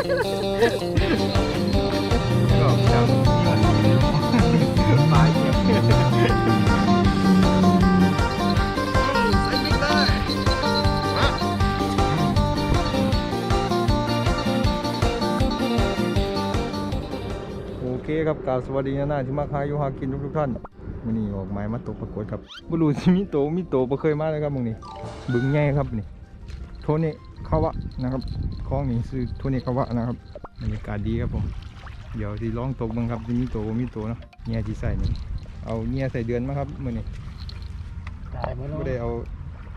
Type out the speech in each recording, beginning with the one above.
ก็จับาเยี่ยมใส่บิ๊กเลยมาโอเคครับกราบสวัสดีนะที่มาคาอยู่หากินทุกๆท่านวันนี้ออกหมายมาตกปรากฏครับบุรุษมีโตมีโตบ่เคยมาเลยครับมึงนี่บึงใหญ่ครับนี่ โทนี่เขาวะนะครับคลองนี้ซื้อโทนี่เขาวะนะครับบรรยากาศดีครับผม เดี๋ยวที่ลองตกบ้างครับที่มีโตบ่มีโตเนาะเนี่ยที่ใส่นี่เอาเนี่ยใส่เดือนมาครับมื้อนี้ตายหมดแล้วไม่ได้เอา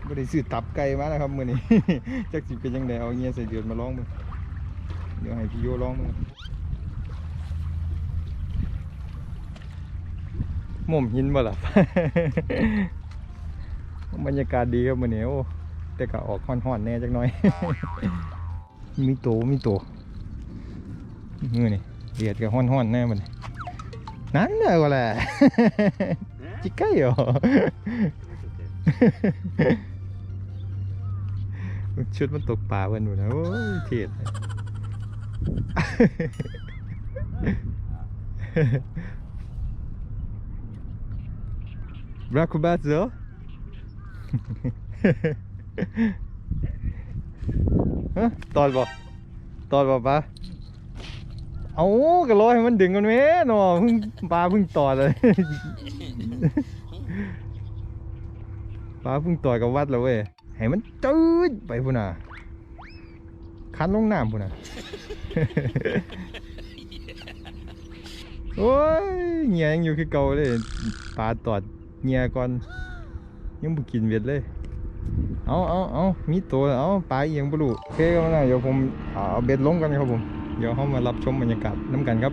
ไม่ได้ซื้อตับไก่มานะครับมื้อนี้จักสิเป็นยังไงเอาเนี่ยใส่เดือนมาลองมึงเดี๋ยวให้พี่โยลองมึงหม่อมหินบ่ล่ะบรรยากาศดีครับมื้อนี้โอ้ แต่ก็ออกฮ้อนๆแหน่จักหน่อย มีโตมีโตมื้อนี้เดียดก็ฮ้อนๆแน่มันนั่นเด้อก็แหละจิกไก่เหรอชุดมันตกป่าเวันอยู่นะโอ้ยเทียดรักคุณบ้าเหรอ ฮะตอนบ่ตอนบ่ปะเอากระโลให้มันดึงกันแม่นาะเพิ่งปลาเพิ่งตอดเลย ปลาเพิ่งตอยกับวัดแล้วเว้ยให้มันจืดไปพุ่นน่ะคันลงน้ำพุ่นน่ะโอ้ยเงียยังอยู่คือเก่าเลยปลาตอดเงียก่อนยังบ่กินเวทเลย เอาเอาเอามีตัวเอาปลาเอียงบ่รู้โอเคก็นะเดี๋ยวผมเอาเบ็ดลงกันครับผม เดี๋ยวเขามารับชมบรรยากาศน้ำกันครับ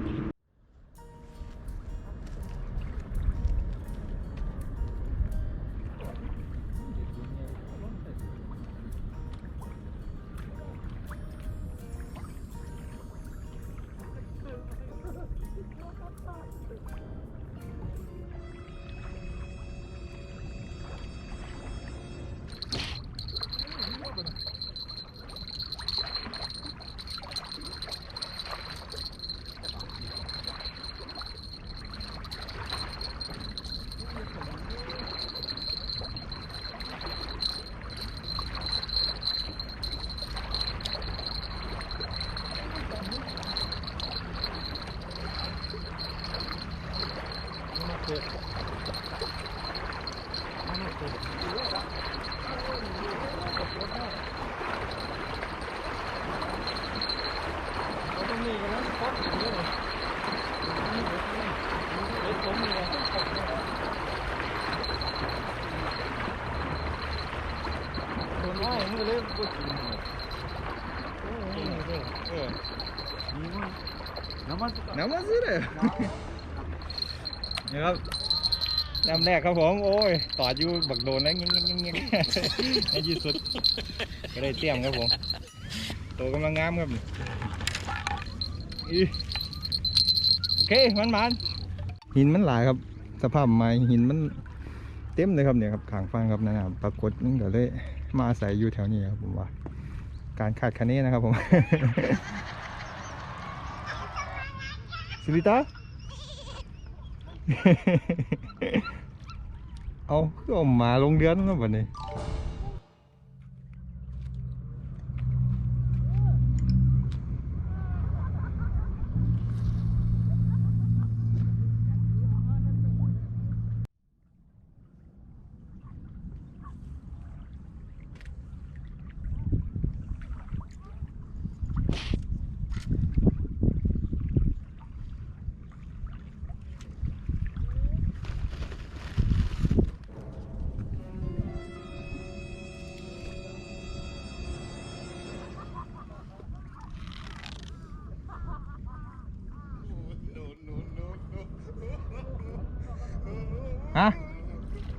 น้ำมันน้ำมาซื้อเลยนี่ครับน้ำแรกครับผม โอ้ย ต่อดอยู่บักโดนแล้วเงี้ยเงี้ยเงี้ยในที่สุด ก็ได้เตรียมครับผม ตัวกำลังงามครับนี่อี โอเคมันมันหินมันหลายครับ สภาพไม้หินมันเต็มเลยครับเนี่ยครับขางฟังครับนะครับปรากฏนึงเดี๋ยวเลยมาอาศัยอยู่แถวนี้ครับผมว่า การขาดคะเนนะครับผมสิริตาเอาคือเอาหมาลงเดือนแล้วบัดนี้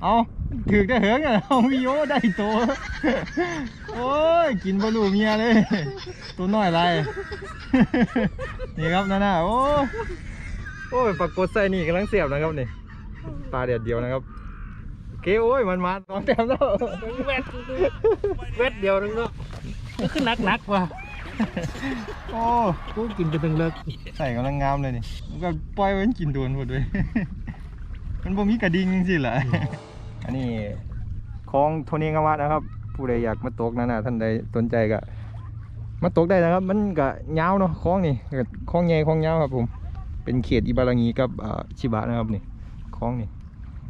เอาถือได้เหิงอะเอาวิโอได้ตัวโอ้ยกินบะลูเมียเลย ตัวน้อยไรนี่ครับนั่นน่ะโอ้โอ้ยปรากฏใส่นี่กำลังเสียบนะครับนี่ปลาเดียดเดียวนะครับโอเคโอ้ยมันมาตอนแต้มแล้วเวทเวทเดียวนึงเนาะมันขึ้นนักนักว่ะโอ้กูกินไปตั้งเลิกใส่กำลังงามเลยนี่มันก็ปล่อยไว้กินโดนหมดเลยมันบ่มีกระดิ่งสิละ อันนี้ของโทนี่กาวัดนะครับ ผู้ใดอยากมาตกนั่นน่ะท่านใดสนใจก็มาตกได้นะครับ มันก็ยาวเนาะคลองนี่ก็คลองใหญ่คลองยาวครับผม เป็นเขตอิบารางีกับอ่าชิบะนะครับนี่คลองนี่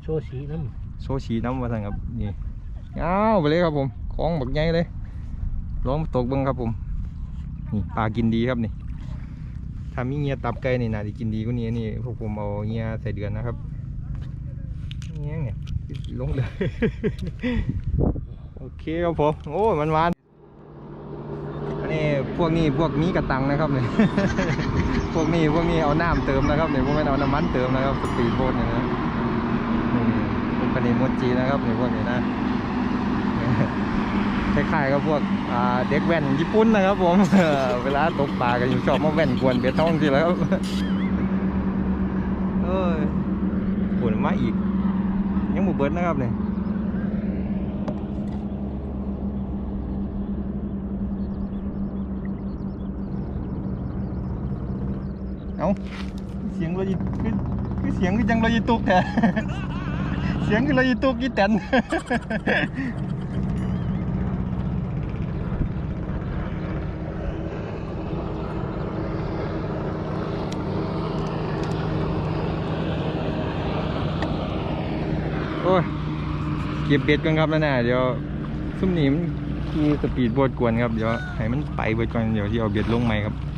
โชว์สีน้โซชีน้ำมาสั่งครับนี่ยาวไปเลยครับผมคลองบักใหญ่เลยลองมาตกเบิ้งครับผมนี่ปลากินดีครับนี่ถ้ามีเงียตับไก่นี่น่าจะกินดีกว่านี้นี่พวกผมเอาเงียใส่เดือนนะครับเงี้ยเนี่ย ลงเลย โอเคครับผม โอ้ยมันหวานอันนี้พวกนี้พวกนี้กระตังนะครับเนี่ย พวกนี้พวกนี้เอาน้ำเติมนะครับเนี่ยพวกนี้เอาน้ำมันเติมนะครับสปีดโบ๊ทเนี่ยนะนี่พวกนิโมจินะครับเนี่ยพวกนี้นะคล้ายๆกับพวกเด็กแว่นญี่ปุ่นนะครับผม เวลาตกปลากันอยู่ชอบมาแว่นกวนเบ็ดท้องทีแล้วครับเอ้ยผลมาอีก เบิดนะครับเนี่ยเอาเสียงเราอีคือคือเสียงคือจังเราอีตุกแท้เสียงคือเราอีตุกอีแตน โอ้ยเก็บเบ็ดกันครับแล้วนะเดี๋ยวซุ่มนี้มันมีสปีดโบ๊ทกวนครับเดี๋ยวให้มันไปบดก่อนเดี๋ยวที่เอาเบ็ดลงใหม่ครับ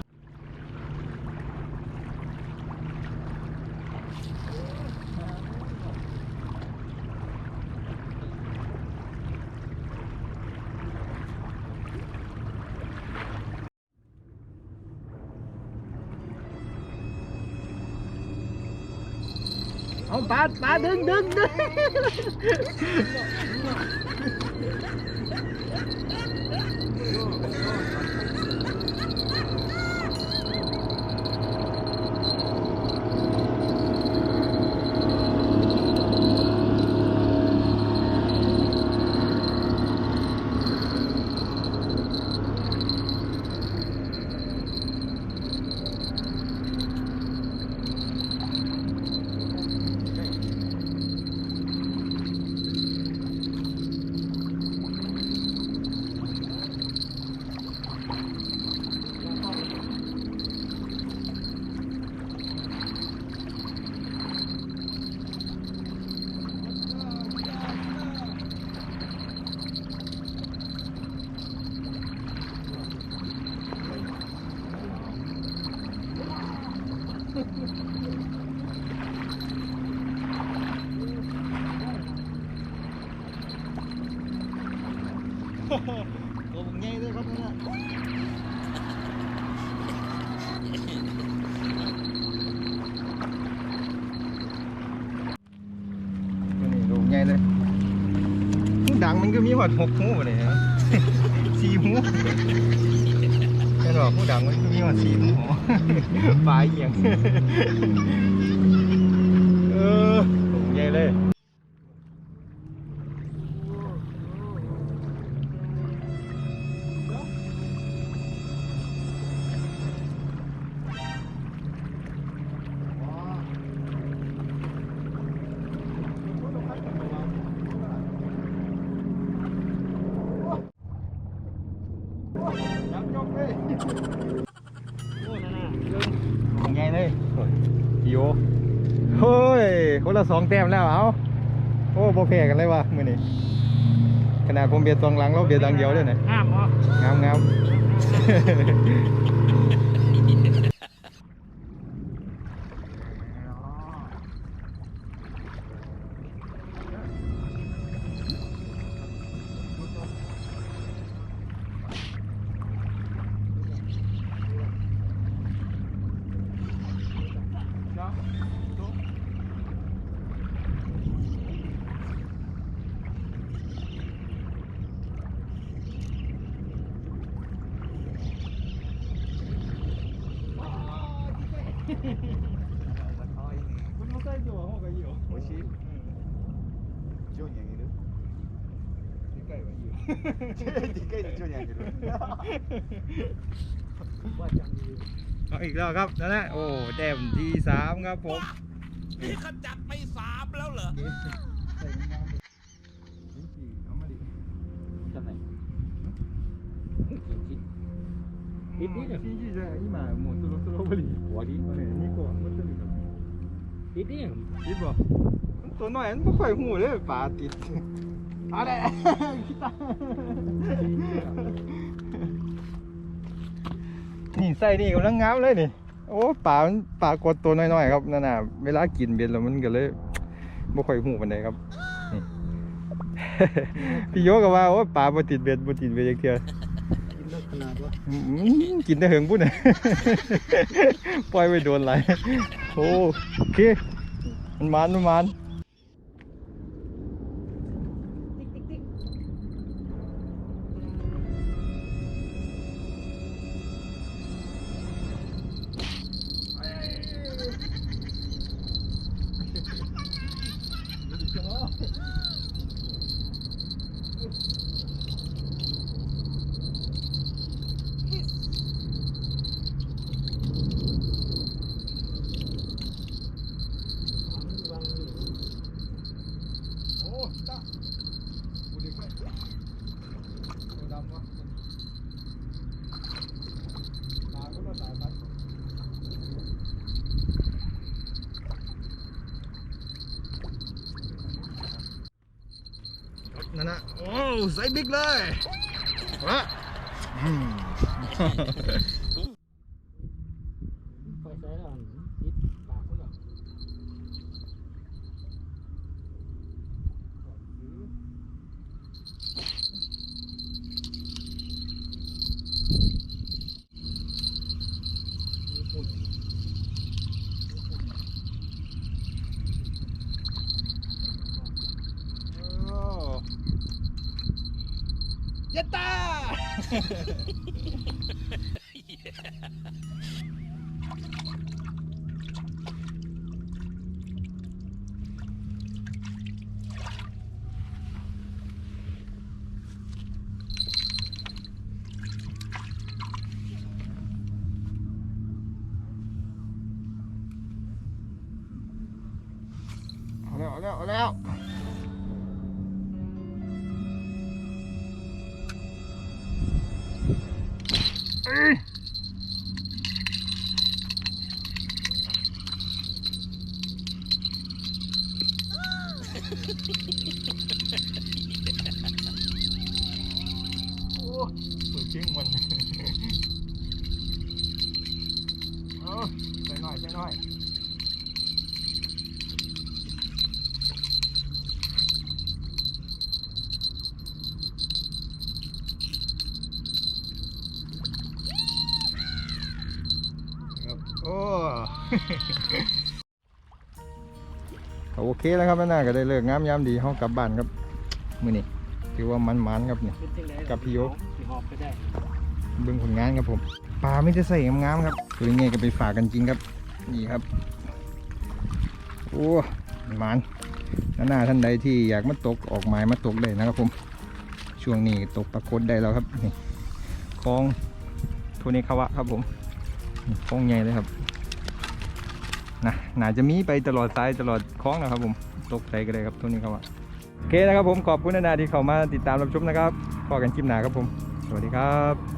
เอาปลาปลาดึงดึงดึง ตัวผมใหญ่เลยครับนั่นน่ะตัวนี้ตัวผมใหญ่เลยหู ดังมันก็มีหอดหกหูเลยนะสี่หูแค่บอกหูดังมันก็มีหอดสี่หูปลายเอียงเออผมใหญ่เลย กเลยยังไงเลยโยเฮ้ยคนละสองแต้มแล้วเอาโอ้โบแพ้กันเลยว่ะมือนี้ขนาดผมเบียดสองหลังเราเบียดหลังเดียวด้วยนะห้ามเหรองาม งามคุณไม่ใช่ตัวห้องกันอยู่ 美味しい上にあげる一回 いわいいよでかいの一緒にあげる ว่าจังเลย เอาอีกแล้วครับนั่นแหละโอ้แต้มที่สามครับผม นี่เขาจัดไปสามแล้วเหรอ นิดนิดอ่ะ 新時じゃ今もうそろそろ終わり終わり2個はもうちょっと นิดนิดอ่ะ いいบ่ตัวน้อยมันไม่ค่อยหูเลยปลาติดอะไร来たนี่ใส่นี่กำลังงามเลยนี่ โอ้ปลามันปลากดตัวน้อยๆครับนั่นน่ะเวลากินเบ็ดแล้วมันก็เลยบ่ค่อยหูปานใดครับนี่ พี่โยก็ว่าโอ้ปลาบ่ติดเบ็ดบ่ติดเบ็ดจักเทื่อ กินเลิก ขนาดว่าอืมกินได้เหิงปุ้นน่ย ปล่อยไว้โดนไหลายโอ้โอเคมันมันมันมัน นะ โอ้ใส่บิ๊กเลยวะอืม ไฟใส่แล้วนิดปากเขาหรอ โอ้ยัตตา เอาแล้วเอาแล้ว เอาแล้วเอ้ยโอ้สวยจริงมันเอาใส่หน่อยใส่หน่อย ครับโอ้ ก็ โอเคแล้วครับน่าก็ได้เลิกงามยามดีห้องกลับบ้านครับมือนี้ถือว่ามันมันๆครับเนี่ยเป็นจังไดกับพี่โยกพี่หอบก็ได้เบิ่งผลงานครับผมปลาไม่ได้ใส่งามๆครับตัวยังไงก็ไปฝากกันจริงครับนี่ครับโอ้มันหน้าท่านใดที่อยากมาตกออกหมายมาตกได้นะครับผมช่วงนี้ตกปลากดได้แล้วครับนี่คลองโทเนคาวะครับผมนี่คลองใหญ่เลยครับ นะน่าจะมีไปตลอดสายตลอดคลองนะครับผมตกใจกันเลยครับโทเนครับโอเคนะครับผมขอบคุณนานาที่เข้ามาติดตามรับชมนะครับพอกันคลิปหน้าครับผม สวัสดีครับ